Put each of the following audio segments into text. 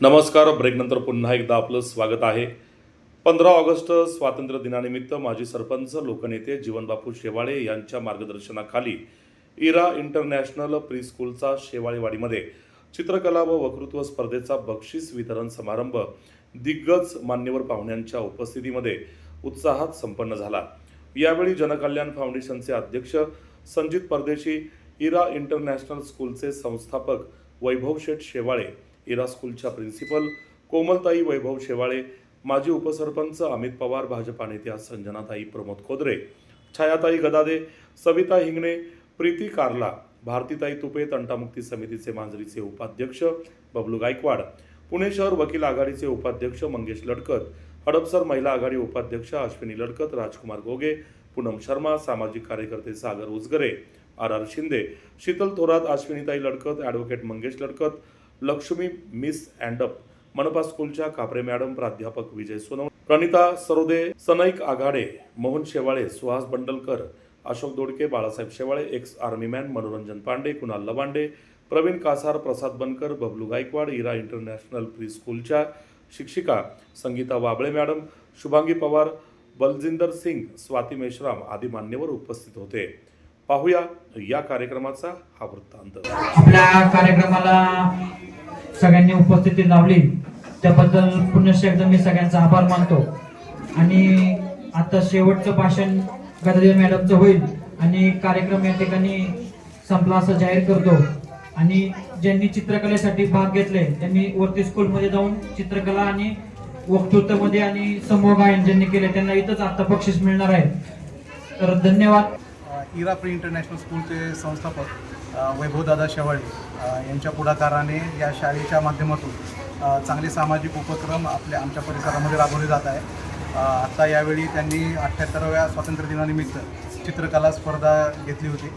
नमस्कार ब्रेकनंतर पुन्हा एकदा आपलं स्वागत आहे. पंधरा ऑगस्ट स्वातंत्र्य दिनानिमित्त माजी सरपंच लोकनेते जीवनबापू शेवाळे यांच्या मार्गदर्शनाखाली इरा इंटरनॅशनल प्री स्कूलचा शेवाळेवाडीमध्ये चित्रकला व वक्तृत्व स्पर्धेचा बक्षीस वितरण समारंभ दिग्गज मान्यवर पाहुण्यांच्या उपस्थितीमध्ये उत्साहात संपन्न झाला. यावेळी जनकल्याण फाउंडेशनचे अध्यक्ष संजित परदेशी इरा इंटरनॅशनल स्कूलचे संस्थापक वैभव शेठ शेवाळे इरा स्कूलच्या प्रिन्सिपल कोमलताई वैभव शेवाळे माजी उपसरपंच अमित पवार भाजपा नेत्या संजनाताई प्रमोद खोदरे छायाताई गदादे सविता हिंगणे प्रीती कारला भारतीताई तुपे तंटामुक्ती समितीचे मांजरीचे उपाध्यक्ष बबलू गायकवाड पुणे शहर वकील आघाडीचे उपाध्यक्ष मंगेश लडकत हडपसर महिला आघाडी उपाध्यक्ष अश्विनी लडकत राजकुमार गोगे पूनम शर्मा सामाजिक कार्यकर्ते Sagar Ujagare R R Shinde Sheetal Thorat Ashwinitai Ladkat advocate Mangesh Ladkat Lakshmi miss अँडप मनपा स्कूलच्या कापरे मॅडम प्राध्यापक Vijay Sonav Pranita Sarode सनैक Aghade Mohan Shewale Suhas Bandalkar Ashok Dodke Balasaheb Shewale ex army man Manoranjan Pande Kunal Lavande Pravin Kasar Prasad Bankar Bablu Gaikwad Ira international pre स्कूलच्या शिक्षिका Sangeeta Wable madam Shubhangi Pawar Baljinder Singh Swati Meshram आदी मान्यवर उपस्थित होते. पाहूया या कार्यक्रमाचा हा वृत्तांत. आपल्या कार्यक्रमाला सगळ्यांनी उपस्थिती लावली त्याबद्दल पुनश्च एकदा मी सगळ्यांचा आभार मानतो. आणि आता शेवटचं भाषण गदादेव मॅडमचं होईल. आणि कार्यक्रम या ठिकाणी संपला असं जाहीर करतो. आणि ज्यांनी चित्रकलेसाठी भाग घेतले त्यांनी वरती स्कूलमध्ये जाऊन चित्रकला आणि वक्तृत्वामध्ये आणि समूह गायन ज्यांनी केले त्यांना इथंच आता बक्षीस मिळणार आहे. तर धन्यवाद. इरा प्री इंटरनॅशनल स्कूलचे संस्थापक वैभवदादा शेवाळे यांच्या पुढाकाराने या शाळेच्या माध्यमातून चांगले सामाजिक उपक्रम आपल्या आमच्या परिसरामध्ये राबवले जात आहे. आत्ता आता यावेळी त्यांनी अठ्ठ्याहत्तराव्या स्वातंत्र्य दिनानिमित्त चित्रकला स्पर्धा घेतली होती.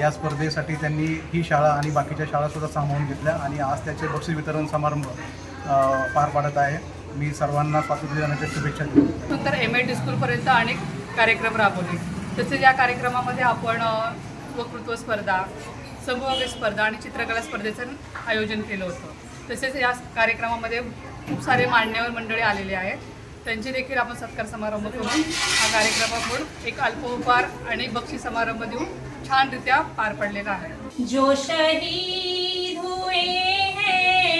या स्पर्धेसाठी त्यांनी ही शाळा आणि बाकीच्या शाळासुद्धा सामावून घेतल्या आणि आज त्याचे बक्षीस वितरण समारंभ पार पाडत आहे. मी सर्वांना स्वातंत्र्य दिनाच्या शुभेच्छा देतो. तर एम एड स्कूलपर्यंत अनेक कार्यक्रम राबवले. तसेच या कार्यक्रमामध्ये आपण वक्तृत्व स्पर्धा समूह स्पर्धा आणि चित्रकला स्पर्धेचं आयोजन केलं होतं. तसेच या कार्यक्रमामध्ये खूप सारे मान्यवर मंडळी आलेले आहेत. त्यांचे देखील आपण सत्कार समारंभ करून हा कार्यक्रम आपण एक अल्पोपहार आणि बक्षीस समारंभ देऊन छानरित्या पार पडलेला आहे. जोशही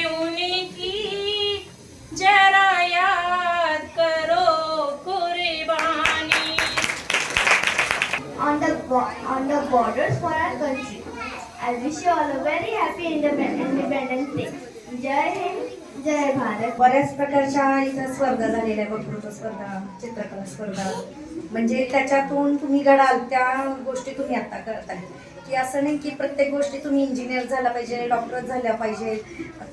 उनकी on the borders for our country. I wish you all a very happy Independence Day. जय हिंद जय भारत बऱ्याच प्रकारच्या इथं स्पर्धा झालेल्या वक्तृत्व स्पर्धा चित्रकला स्पर्धा. म्हणजे त्याच्यातून तुम्ही घडाल त्या गोष्टी तुम्ही आता करताय. की असं नाही की प्रत्येक गोष्टी तुम्ही इंजिनियर झाला पाहिजे डॉक्टर झाल्या पाहिजे.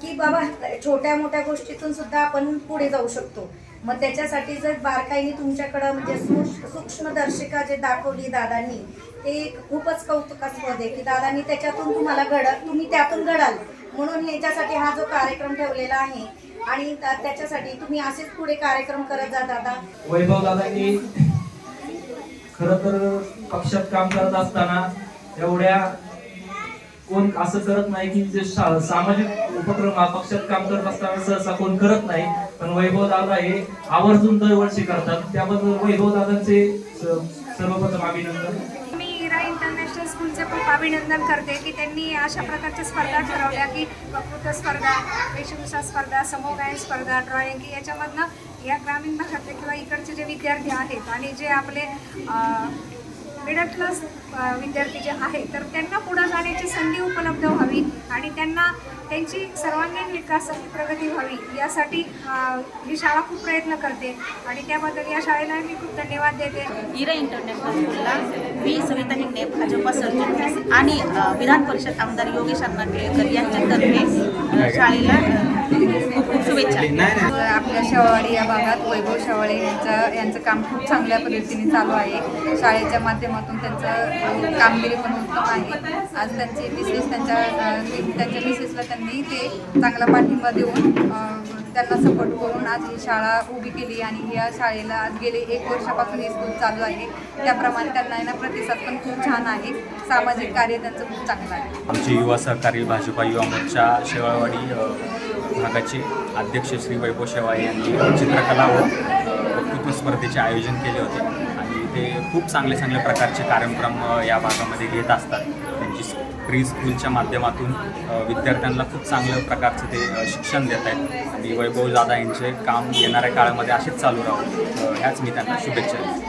की बाबा छोट्या मोठ्या गोष्टीतून सुद्धा आपण पुढे जाऊ शकतो. मग त्याच्यासाठी जर बारकाईने तुमच्याकडं म्हणजे सूक्ष्म सूक्ष्मदर्शिका जे दाखवली दादांनी ते खूपच कौतुकास्पद आहे की दादांनी त्याच्यातून तुम्हाला घड तुम्ही त्यातून घडाल. म्हणून ह्याच्यासाठी हा जो कार्यक्रम ठेवलेला आहे आणि त्या- त्याच्यासाठी तुम्ही असेच पुढे कार्यक्रम करत जा दादा. वैभव दादांनी खर तर पक्षात काम करत असताना एवढ्या कोण असं करत नाही की जे सामाजिक उपक्रम हा पक्षात काम करत असताना सहसा कोण करत नाही पण वैभव दादा हे आवर्जून दरवर्षी करतात. त्याबद्दल वैभव दादांचे सर्वप्रथम अभिनंदन. स्कूलचे खूप अभिनंदन करते की त्यांनी अशा प्रकारच्या स्पर्धा ठरवल्या की वक्तृत्व स्पर्धा वेशभूषा स्पर्धा समोगायन स्पर्धा ड्रॉइंग की याच्यामधनं या ग्रामीण भागातले किंवा इकडचे जे विद्यार्थी आहेत आणि जे आपले मिडल क्लास विद्यार्थी जे आहेत तर त्यांना पुढं जाण्याची संधी उपलब्ध व्हावी आणि त्यांना त्यांची सर्वांगीण विकास आणि प्रगती व्हावी यासाठी ही शाळा खूप प्रयत्न करते आणि त्याबद्दल या शाळेला मी खूप धन्यवाद देते. हिरा इंटरनॅशनल स्कूलला मी सविता हिंगणे भाजपा सरचिटणीस आणि विधान परिषद आमदार योगेश अण्णा टिळेकर यांच्यातर्फे शाळेला खूप खूप शुभेच्छा आपल्या शेवाळी या भागात वैभव शेवाळे यांचं यांचं काम खूप चांगल्या पद्धतीने चालू आहे. शाळेच्या माध्यमातून त्यांचं कामगिरी पण उत्तम आहे. आज त्यांचे मिसेस त्यांच्या त्यांच्या मिसेसला त्यांनी ते चांगला पाठिंबा देऊन त्यांना सपोर्ट करून आज ही शाळा उभी केली आणि या शाळेला आज गेले एक वर्षापासून ही स्कूल चालू आहे. त्याप्रमाणे त्यांना ना प्रतिसाद पण खूप छान आहे. सामाजिक कार्य त्यांचं खूप चांगलं आहे. आमचे युवा सहकारी भाजपा युवा मोर्चा शेवाळवाडी भागाचे अध्यक्ष श्री वैभव शेवाळे यांनी चित्रकला व वक्तृत्व स्पर्धेचे आयोजन केले होते. ते खूप चांगले चांगले प्रकारचे कार्यक्रम या भागामध्ये घेत असतात. त्यांची प्री स्कूलच्या माध्यमातून विद्यार्थ्यांना खूप चांगल्या प्रकारचं ते शिक्षण देत आहेत. आणि वैभव जादा यांचे काम येणाऱ्या काळामध्ये असेच चालू राहू. ह्याच मी त्यांना शुभेच्छा देतो.